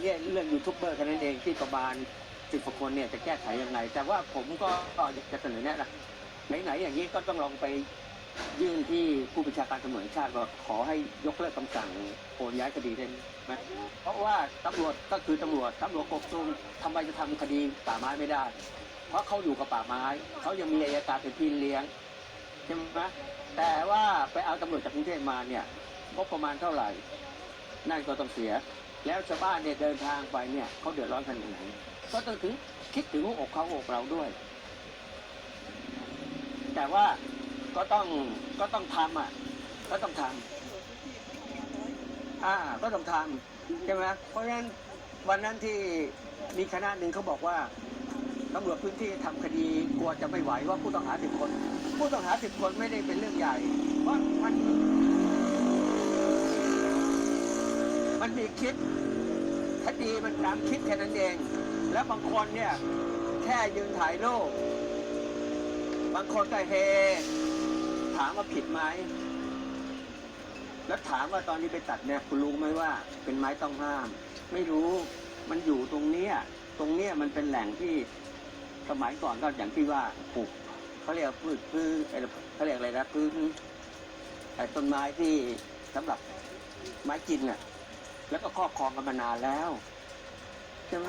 อนนี้เรื่องยูทูบเบอร์แค่นั้นเองที่ประมาณสิบกว่าคนเนี่ยจะแก้ไขยังไง แต่ว่าผมก็อยากจะเสนอแนะนะไหนๆอย่างนี้ก็ต้องลองไปยื่นที่ผู้บัญชาการตำรวจชาติว่าขอให้ยกเลิกคำสั่งโอนย้ายคดีได้ไหมเพราะว่าตำรวจก็คือตำรวจตำรวจกบตูมทำไมจะทำคดีป่าไม้ไม่ได้ เพราะเขาอยู่กับป่าไม้เขายังมีอายการเป็นพี่เลี้ยงใช่ไหมแต่ว่าไปเอาตำรวจจากกรุงเทพมาเนี่ยงบประมาณเท่าไหร่นั่นก็ต้องเสีย แล้วชาวบ้านเนี่ยเดินทางไปเนี่ยเขาเดือดร้อนขนาดไหนก็ต้องถึงคิดถึงหัวอกเขาอกเราด้วย แต่ว่าก็ต้องก็ต้องทำอะ ก็ต้องทำอ่าก็ต้องทำใช่ไหมเพราะฉะนั้นวันนั้นที่มีคณะหนึ่งเขาบอกว่าตำรวจพื้นที่ทำคดีกลัวจะไม่ไหวว่าผู้ต้องหาสิบคน ผู้ต้องหาสิบคนไม่ได้เป็นเรื่องใหญ่เพราะมัน มันมีคิดคดีมันตามคิดแค่นั้นเอง แล้วบางคนเนี่ยแค่ยืนถ่ายรูปบางคนก็เฮถามว่าผิดไหมแล้วถามว่าตอนนี้ไปตัดเนี่ยคุณรู้ไหมว่าเป็นไม้ต้องห้าม ไม่รู้มันอยู่ตรงเนี้ยตรงเนี้ยมันเป็นแหล่งที่สมัยก่อนก็อย่างที่ว่าปลูกเขาเรียกพืชพืชไอ้เขาเรียกอะไรนะพืชไอ้ต้นไม้ที่สำหรับไม้กินน่ะ แล้วก็ครอบครองกันมานานแล้วใช่ไหม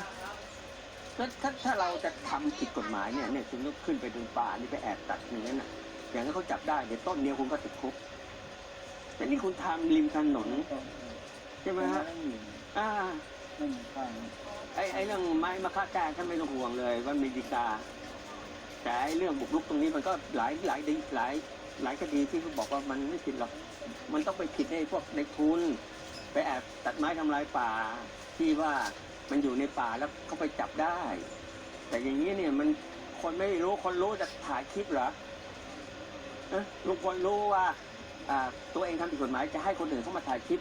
แล้วถ้าถ้าเราจะทำผิดกฎหมายเนี่ยเนี่ยคุณต้องขึ้นไปดูป่านี่ไปแอบตัดอย่างนั้นน่ะ อย่างนั้นเขาจับได้เดี๋ยวต้นเดียวคุณก็ติดคุกแต่นี่คุณทำริมถนนใช่ไหมฮะอ่าไม่มีข้างไอ้ไอ้เรื่องไม้มะค่าแก้ท่านไม่ต้องห่วงเลยว่ามีดีกา แต่ไอ้เรื่องบุกรุกตรงนี้มันก็หลายหลายดีหลายหลายคดีที่เขาบอกว่ามันไม่ผิดหรอกมันต้องไปผิดในพวกในทุน ทำลายป่า ที่ว่ามันอยู่ในป่าแล้วเขาไปจับได้ แต่อย่างนี้เนี่ยมันคนไม่รู้คนรู้จะถ่ายคลิปเหรอลุงพลรู้ว่าตัวเองทำผิดกฎหมายจะให้คนอื่นเข้ามาถ่ายคลิป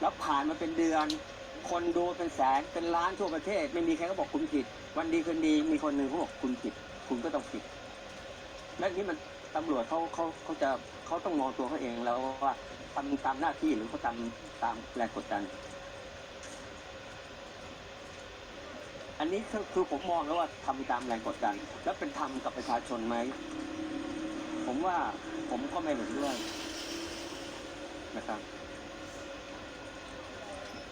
แล้วผ่านมาเป็นเดือน คนดูเป็นแสนเป็นล้านทั่วประเทศ ไม่มีใครก็บอกคุณผิด วันดีคืนดีมีคนหนึ่งเขาบอกคุณผิด คุณก็ต้องผิดและนี่มันตำรวจเขาเขาเขาจะเขาต้องมองตัวเขาเองแล้วว่าทำตามหน้าที่หรือเขาทำตามแรงกดดัน อันนี้คือคือผมมองแล้วว่าทำตามแรงกดดัน แล้วเป็นธรรมกับประชาชนไหม ผมว่าผมก็ไม่เห็นด้วยนะครับ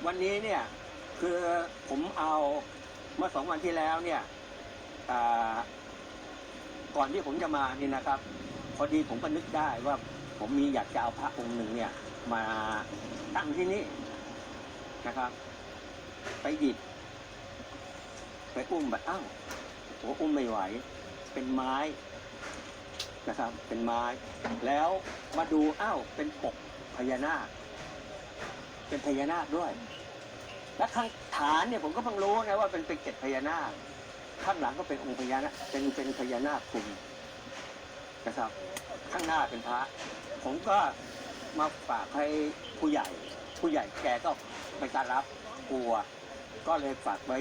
วันนี้เนี่ยคือผมเอาเมื่อสองวันที่แล้วเนี่ยก่อนที่ผมจะมานี่นะครับ พอดีผมก็นึกได้ว่าผมมีอยากจะเอาพระองค์หนึ่งเนี่ย มาตั้งที่นี่นะครับ ไปหยิบ ไปอุ้มแบบอ้าวโอ้อุ้มไม่ไหว เป็นไม้นะครับ เป็นไม้ แล้วมาดูอ้าวเป็นปกพญานาค เป็นพญานาคด้วย และข้างฐานเนี่ยผมก็เพิ่งรู้นะว่าเป็นเป็นเกล็ดพญานาค ข้างหลังก็เป็นองค์พญานาคเป็นเป็นพญานาคคุมนะครับ ข้างหน้าเป็นพระ ผมก็มาฝากให้ผู้ใหญ่ ผู้ใหญ่แกก็ไม่กล้ารับกลัว ก็เลยฝากไว้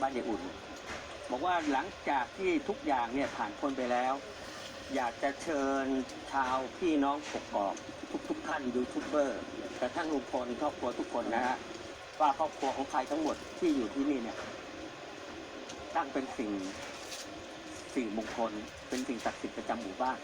บ้านยายอุ่น บอกว่าหลังจากที่ทุกอย่างเนี่ยผ่านพ้นไปแล้ว อยากจะเชิญชาวพี่น้องปกกอกทุกทุกๆท่านยูทูบเบอร์แต่ทั้งลุงพลครอบครัวทุกคนนะฮะว่าครอบครัวของใครทั้งหมดที่อยู่ที่นี่เนี่ยตั้งเป็นสิ่งสิ่งมงคลเป็นสิ่งศักดิ์สิทธิ์ประจำหมู่บ้าน